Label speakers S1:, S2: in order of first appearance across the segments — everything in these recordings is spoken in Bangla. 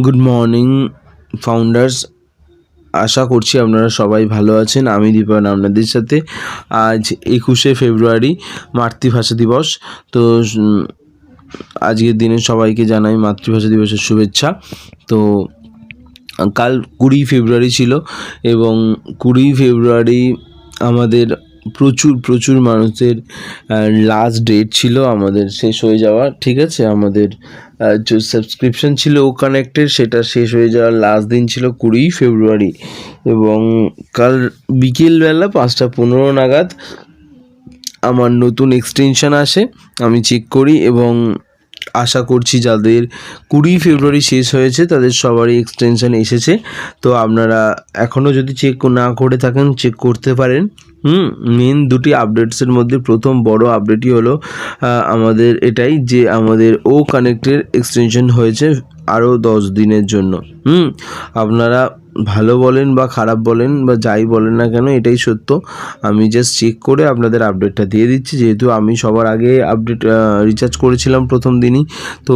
S1: গুড মর্নিং ফাউন্ডার্স আশা করছি আপনারা সবাই ভালো আছেন। আমি দীপায়ন আপনাদের সাথে। আজ একুশে ফেব্রুয়ারি, মাতৃভাষা দিবস। তো আজকের দিনে সবাইকে জানাই মাতৃভাষা দিবসের শুভেচ্ছা। তো, কাল কুড়ি ফেব্রুয়ারি ছিল এবং কুড়ি ফেব্রুয়ারি আমাদের প্রচুর প্রচুর মানুষের লাস্ট ডেট ছিল আমাদের শেষ হয়ে যাওয়া ঠিক আছে? আমাদের যে সাবস্ক্রিপশান ছিল ও কানেক্টের সেটা শেষ হয়ে যাওয়ার লাস্ট দিন ছিল কুড়ি ফেব্রুয়ারি এবং কাল বিকেলবেলা পাঁচটা পনেরো নাগাদ আমার নতুন এক্সটেনশন আসে, আমি চেক করি এবং আশা করছি যাদের কুড়ি ফেব্রুয়ারি শেষ হয়েছে, তাদের সবারই এক্সটেনশন এসেছে। তো আপনারা এখনও যদি চেক না করে থাকেন চেক করতে পারেন। হুম মেন দুটি আপডেটসের মধ্যে প্রথম বড় আপডেটই হলো আমাদের এটাই যে আমাদের ও কানেক্টের এক্সটেনশন হয়েছে আরও দশ দিনের জন্য। হুম, আপনারা ভালো বলেন বা খারাপ বলেন বা যাই বলেন না কেন, এটাই সত্য। আমি জাস্ট চেক করে আপনাদের আপডেটটা দিয়ে দিচ্ছি। যেহেতু আমি সবার আগে আপডেট রিচার্জ করেছিলাম প্রথম দিনই, তো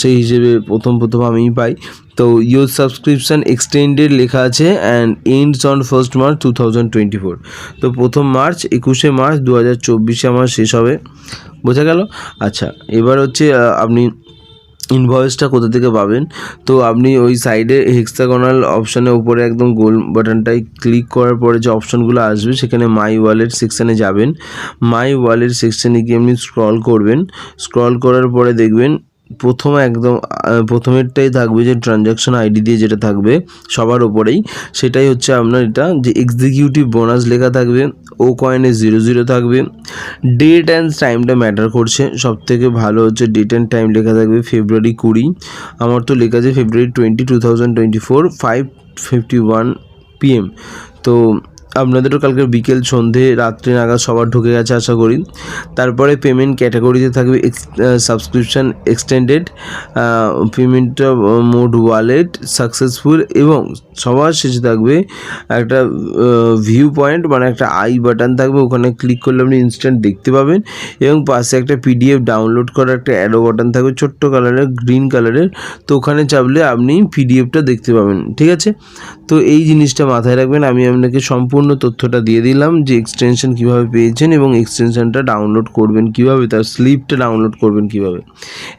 S1: সেই হিসেবে প্রথম প্রথম আমিই পাই। তো ইউর সাবস্ক্রিপশান এক্সটেন্ডেড লেখা আছে and ends on first March two thousand twenty four তো প্রথম মার্চ একুশে মার্চ দু হাজার চব্বিশে আমার শেষ হবে। বোঝা গেল? আচ্ছা এবার হচ্ছে আপনি ইনভয়েসটা কোথা থেকে পাবেন? তো আপনি ওই সাইডে হেক্সাগোনাল অপশানের উপরে একদম গোল বাটনটায় ক্লিক করার পরে যে অপশানগুলো আসবে, সেখানে মাই ওয়ালেট সেকশানে যাবেন। মাই ওয়ালেট সেকশানে গিয়ে আপনি স্ক্রল করবেন। স্ক্রল করার পরে দেখবেন প্রথম একদম প্রথমেরটাই থাকবে যে ট্রানজ্যাকশন আইডি দিয়ে যেটা থাকবে সবার ওপরেই সেটাই হচ্ছে আপনার এটা যে এক্সিকিউটিভ বোনাস লেখা থাকবে। ও কয়েনে জিরো জিরো থাকবে। ডেট অ্যান্ড টাইমটা ম্যাটার করছে। সব থেকে ভালো হচ্ছে ডেট অ্যান্ড টাইম লেখা থাকবে ফেব্রুয়ারি কুড়ি। আমার তো লেখা আছে February twenty two thousand twenty four five fifty one PM তো আপনাদেরও কালকে বিকেল সন্ধে, রাত্রে নাগাদ সবার ঢুকে গেছে আশা করি। তারপরে পেমেন্ট ক্যাটাগরিতে থাকবে সাবস্ক্রিপশান এক্সটেন্ডেড পেমেন্টটা মোড ওয়ালেট সাকসেসফুল এবং সবার শেষে থাকবে একটা ভিউ পয়েন্ট মানে একটা আই বাটন থাকবে। ওখানে ক্লিক করলে আপনি ইনস্ট্যান্ট দেখতে পাবেন এবং পাশে একটা পিডিএফ ডাউনলোড করার একটা অ্যারো বাটন থাকবে, ছোট্ট কালারের গ্রিন কালারের তো ওখানে চাপলে আপনি পিডিএফটা দেখতে পাবেন, ঠিক আছে? তো এই জিনিসটা মাথায় রাখবেন। আমি আপনাকে সম্পূর্ণ তথ্যটা দিয়ে দিলাম যে এক্সটেনশন কীভাবে পেয়েছেন এবং এক্সটেনশনটা ডাউনলোড করবেন কীভাবে, তার স্লিপটা ডাউনলোড করবেন কীভাবে।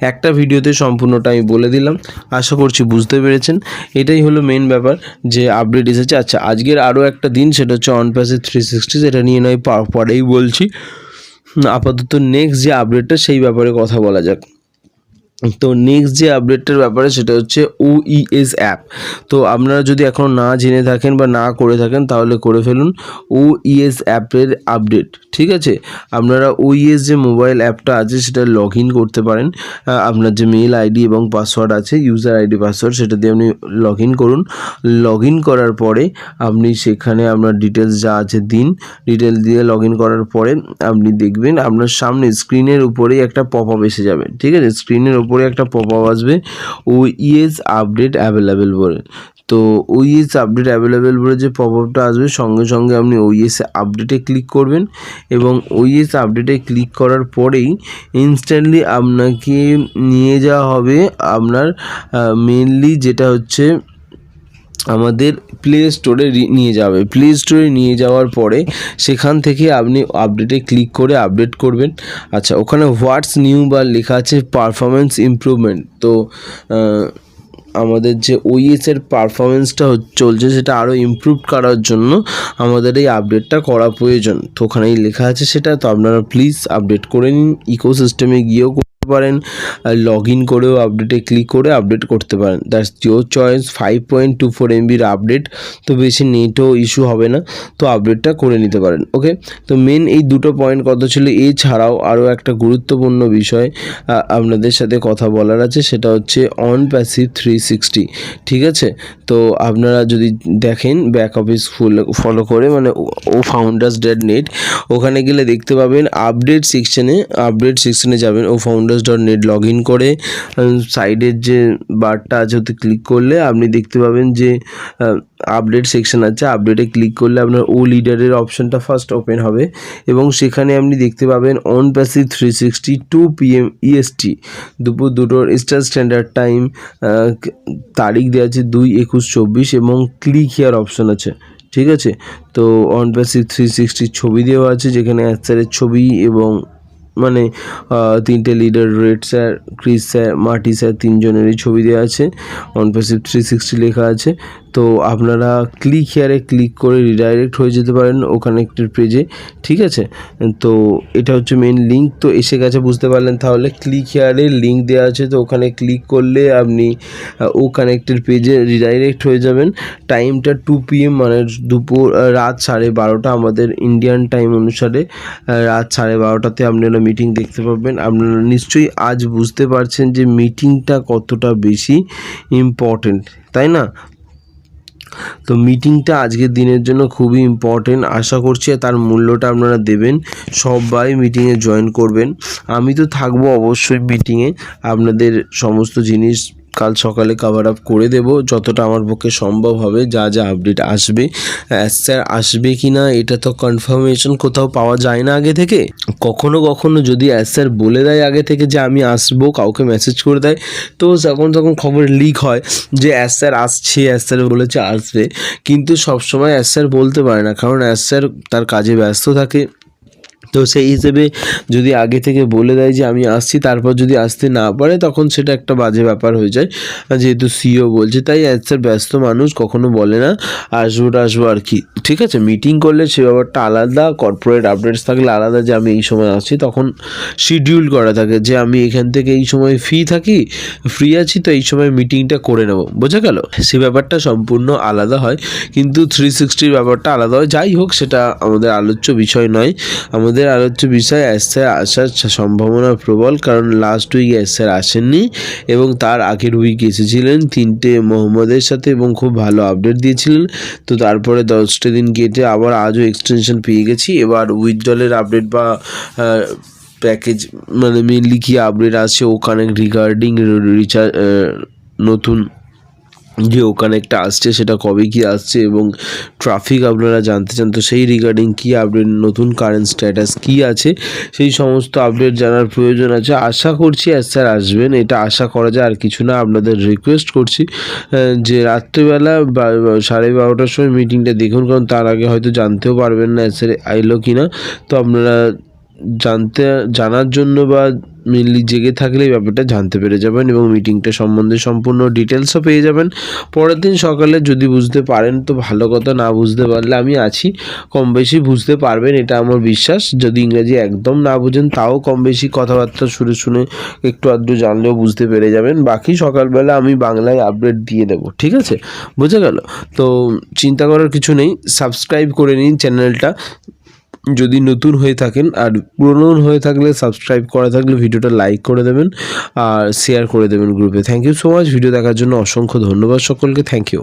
S1: একটা ভিডিওতে সম্পূর্ণটা আমি বলে দিলাম, আশা করছি বুঝতে পেরেছেন। এটাই হলো মেন ব্যাপার যে আপডেট এসেছে। আচ্ছা আজকের আরও একটা দিন, সেটা হচ্ছে অন প্যাসে থ্রি সিক্সটি সেটা নিয়ে নয় পরেই বলছি। আপাতত নেক্সট যে আপডেটটা সেই ব্যাপারে কথা বলা যাক। তো নেক্সট যে আপডেটটার ব্যাপারে সেটা হচ্ছে ওইএস অ্যাপ তো আপনারা যদি এখনও না জেনে থাকেন বা না করে থাকেন, তাহলে করে ফেলুন ওইএস অ্যাপের আপডেট ঠিক আছে? আপনারা ওইএস যে মোবাইল অ্যাপটা আছে, সেটা লগ ইন করতে পারেন। আপনার যে মেল আইডি এবং পাসওয়ার্ড আছে ইউজার আইডি পাসওয়ার্ড সেটা দিয়ে আপনি লগ ইন করুন। লগ ইন করার পরে আপনি সেখানে আপনার ডিটেলস যা আছে দিন ডিটেল দিয়ে লগ ইন করার পরে আপনি দেখবেন আপনার সামনে স্ক্রিনের উপরেই একটা পপ আপ এসে যাবে, ঠিক আছে? স্ক্রিনের উপরে একটা আপ আসবে। ও ইএস আপডেট অ্যাভেলেবেল বলে। তো ওইএস আপডেট অ্যাভেলেবেল বলে যে পপ আপটা আসবে, সঙ্গে সঙ্গে আপনি ওইএস আপডেটে ক্লিক করবেন এবং ওইএস আপডেটে ক্লিক করার পরেই ইনস্ট্যান্টলি আপনাকে নিয়ে যাওয়া হবে আপনার মেনলি যেটা হচ্ছে আমাদের প্লে স্টোরে নিয়ে যাবে। প্লে স্টোরে নিয়ে যাওয়ার পরে সেখান থেকে আপনি আপডেটে ক্লিক করে আপডেট করবেন। আচ্ছা ওখানে হোয়াটস নিউ বা লেখা আছে পারফরমেন্স ইমপ্রুভমেন্ট তো আমাদের যে ওইএস এর পারফরমেন্সটা চলছে, সেটা আরও ইমপ্রুভ করার জন্য আমাদের এই আপডেটটা করা প্রয়োজন। তো ওখানেই লেখা আছে সেটা, তো আপনারা প্লিজ আপডেট করে নিন। ইকোসিস্টেমে গিয়েও পারেন লগ ইন করেও আপডেটে ক্লিক করে আপডেট করতে পারেন। That's your choice five point two four এমবির update তো বেশি নেটও ইস্যু হবে না, তো আপডেটটা করে নিতে পারেন ওকে তো মেন এই দুটো পয়েন্ট কত ছিল, এছাড়াও আরও একটা গুরুত্বপূর্ণ বিষয় আপনাদের সাথে কথা বলার আছে, সেটা হচ্ছে অন প্যাসিভ থ্রি সিক্সটি ঠিক আছে? তো আপনারা যদি দেখেন ব্যাক অফিস ফুল ফলো করে মানে ও- ফাউন্ডার্স ডেড নেট ওখানে গেলে দেখতে পাবেন আপডেট সেকশনে আপডেট সেকশনে যাবেন, ও founders request dot net log in করে সাইডের যে বারটা আছে ওতে ক্লিক করলে আপনি দেখতে পাবেন যে আপডেট সেকশন আছে। আপডেটে ক্লিক করলে আপনার ও লিডারের অপশনটা ফার্স্ট ওপেন হবে এবং সেখানে আপনি দেখতে পাবেন on passive three sixty two PM EST দুপুর দুটোর ইস্টার স্ট্যান্ডার্ড টাইম তারিখ দেওয়া আছে দুই একুশ চব্বিশ এবং ক্লিক হিয়ার অপশন আছে। ঠিক আছে? তো অন প্যাসিভ থ্রি সিক্সটির ছবি দেওয়া আছে যেখানে স্যারের ছবি এবং মানে তিনটে leader red sir Chris sir Marty sir তিনজনেরই ছবি দেওয়া আছে। অনপাসিভ থ্রি সিক্সটি লেখা আছে। তো আপনারা ক্লিক হেয়ারে ক্লিক করে রিডাইরেক্ট হয়ে যেতে পারেন ও কানেক্টেড পেজে ঠিক আছে? তো এটা হচ্ছে মেন লিঙ্ক তো এসে গেছে বুঝতে পারলেন তাহলে ক্লিক হেয়ারে লিঙ্ক দেওয়া আছে, তো ওখানে ক্লিক করলে আপনি ও কানেক্টেড পেজে রিডাইরেক্ট হয়ে যাবেন। টাইমটা টু পিএম মানে দুপুর রাত সাড়ে বারোটা আমাদের ইন্ডিয়ান টাইম অনুসারে রাত সাড়ে বারোটাতে আপনারা মিটিং দেখতে পাবেন আপনারা নিশ্চয়ই আজ বুঝতে পারছেন যে মিটিংটা কতটা বেশি ইম্পর্টেন্ট তাই না? তো মিটিংটা আজকের দিনের জন্য খুবই ইম্পর্টেন্ট আশা করছি তার মূল্যটা আপনারা দেবেন। সবাই মিটিংয়ে জয়েন করবেন। আমি তো থাকব অবশ্যই মিটিংয়ে আপনাদের সমস্ত জিনিস কাল সকালে কভার আপ করে দেব। যতটা আমার পক্ষে সম্ভব হবে, যা যা আপডেট আসবে। স্যার আসবে কি না, এটা তো কনফার্মেশন কোথাও পাওয়া যায় না আগে থেকে। কখনো কখনো যদি স্যার বলে দেয় আগে থেকে যে আমি আসব, কাউকে মেসেজ করে দেয়, তো যখন তখন খবর লিক হয় যে স্যার আসছে স্যার বলেছে আসবে। কিন্তু সবসময় স্যার বলতে পারে না, কারণ স্যার তার কাজে ব্যস্ত থাকে। তো সেই হিসেবে যদি আগে থেকে বলে দেয় যে আমি আসছি, তারপর যদি আসতে না পারে, তখন সেটা একটা বাজে ব্যাপার হয়ে যায়। যেহেতু সিও বলছে, তাই স্যার ব্যস্ত মানুষ, কখনো বলে না, আসব আসব আর কি। ঠিক আছে মিটিং করলে সে ব্যাপারটা আলাদা কর্পোরেট আপডেটস থাকলে আলাদা যে আমি এই সময় আসছি, তখন শিডিউল করা থাকে যে আমি এখান থেকে এই সময় ফ্রি থাকি ফ্রি আছি, তো এই সময় মিটিংটা করে নেব। বোঝা গেল? সে ব্যাপারটা সম্পূর্ণ আলাদা হয়, কিন্তু থ্রি সিক্সটির ব্যাপারটা আলাদা হয়। যাই হোক, সেটা আমাদের আলোচ্য বিষয় নয়। আমাদের আলোচ্য বিষয় স্যার আসার সম্ভাবনা প্রবল কারণ লাস্ট উইক স্যার আসেননি এবং তার আগের উইক এসেছিলেন। তিনটে মোহাম্মদের সাথে এবং খুব ভালো আপডেট দিয়েছিলেন। তো তারপরে দশটা দিন কেটে আবার আজও এক্সটেনশন পেয়ে গেছি। এবার উইথড্রলের আপডেট বা প্যাকেজ মানে মেনলি কি আপডেট আসছে ওখানে রিগার্ডিং রিচার্জ নতুন যে ওখানে একটা আসছে, সেটা কবে কি আসছে এবং ট্রাফিক আপনারা জানতে চান, তো সেই রিগার্ডিং কী আপডেট নতুন কারেন্ট স্ট্যাটাস কী আছে, সেই সমস্ত আপডেট জানার প্রয়োজন আছে। আশা করছি আর স্যার আসবেন, এটা আশা করা যায়, আর কিছু না, আপনাদের রিকোয়েস্ট করছি যে রাত্রিবেলা সাড়ে বারোটার সময় মিটিংটা দেখুন, কারণ তার আগে হয়তো জানতেও পারবেন না স্যার আইলো কি না তো আপনারা জানতে, জানার জন্য বা মেনলি জেগে থাকলে এই ব্যাপারটা জানতে পেরে যাবেন এবং মিটিংটা সম্বন্ধে সম্পূর্ণ ডিটেলসও পেয়ে যাবেন। পরের দিন সকালে যদি বুঝতে পারেন, তো ভালো কথা, না বুঝতে পারলে আমি আছি। কম বেশি বুঝতে পারবেন, এটা আমার বিশ্বাস। যদি ইংরেজি একদম না বুঝেন, তাও কম বেশি কথাবার্তা শুনে শুনে একটু আধটু জানলেও বুঝতে পেরে যাবেন। বাকি সকালবেলা আমি বাংলায় আপডেট দিয়ে দেবো, ঠিক আছে? বুঝে গেল? তো চিন্তা করার কিছু নেই সাবস্ক্রাইব করে নিন চ্যানেলটা যদি নতুন হয়ে থাকেন আর পুরনো হয়ে থাকলে সাবস্ক্রাইব করা থাকলে ভিডিওটা লাইক করে দেবেন আর শেয়ার করে দেবেন গ্রুপে thank you so much video দেখার জন্য অসংখ্য ধন্যবাদ সকলকে। Thank you